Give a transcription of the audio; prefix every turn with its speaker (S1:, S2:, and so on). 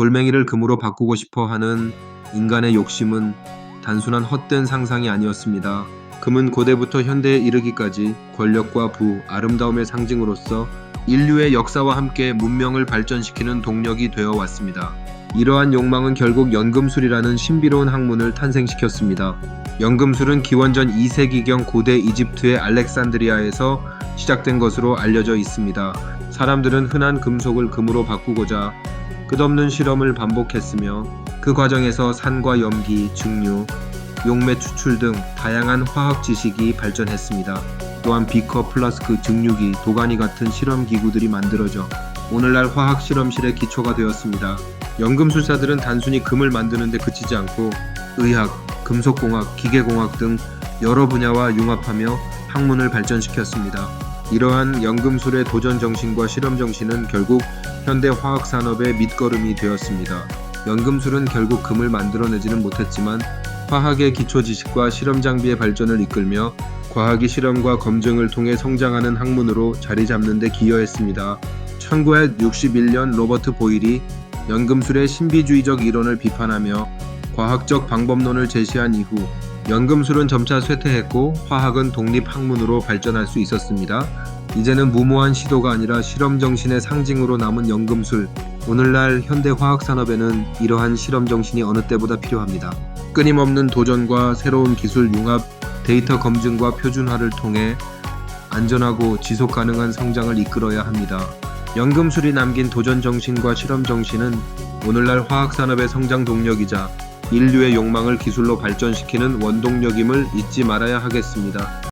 S1: 돌멩이를 금으로 바꾸고 싶어 하는 인간의 욕심은 단순한 헛된 상상이 아니었습니다. 금은 고대부터 현대에 이르기까지 권력과 부, 아름다움의 상징으로서 인류의 역사와 함께 문명을 발전시키는 동력이 되어 왔습니다. 이러한 욕망은 결국 연금술이라는 신비로운 학문을 탄생시켰습니다. 연금술은 기원전 2세기경 고대 이집트의 알렉산드리아에서 시작된 것으로 알려져 있습니다. 사람들은 흔한 금속을 금으로 바꾸고자 끝없는 실험을 반복했으며 그 과정에서 산과 염기, 증류, 용매 추출 등 다양한 화학 지식이 발전했습니다. 또한 비커, 플라스크, 증류기, 도가니 같은 실험 기구들이 만들어져 오늘날 화학 실험실의 기초가 되었습니다. 연금술사들은 단순히 금을 만드는 데 그치지 않고 의학, 금속공학, 기계공학 등 여러 분야와 융합하며 학문을 발전시켰습니다. 이러한 연금술의 도전 정신과 실험 정신은 결국 현대 화학 산업의 밑거름이 되었습니다. 연금술은 결국 금을 만들어내지는 못했지만 화학의 기초 지식과 실험 장비의 발전을 이끌며 과학이 실험과 검증을 통해 성장하는 학문으로 자리 잡는 데 기여했습니다. 1961년 로버트 보일이 연금술의 신비주의적 이론을 비판하며 과학적 방법론을 제시한 이후 연금술은 점차 쇠퇴했고 화학은 독립학문으로 발전할 수 있었습니다. 이제는 무모한 시도가 아니라 실험 정신의 상징으로 남은 연금술. 오늘날 현대 화학 산업에는 이러한 실험 정신이 어느 때보다 필요합니다. 끊임없는 도전과 새로운 기술 융합, 데이터 검증과 표준화를 통해 안전하고 지속 가능한 성장을 이끌어야 합니다. 연금술이 남긴 도전 정신과 실험 정신은 오늘날 화학 산업의 성장 동력이자 인류의 욕망을 기술로 발전시키는 원동력임을 잊지 말아야 하겠습니다.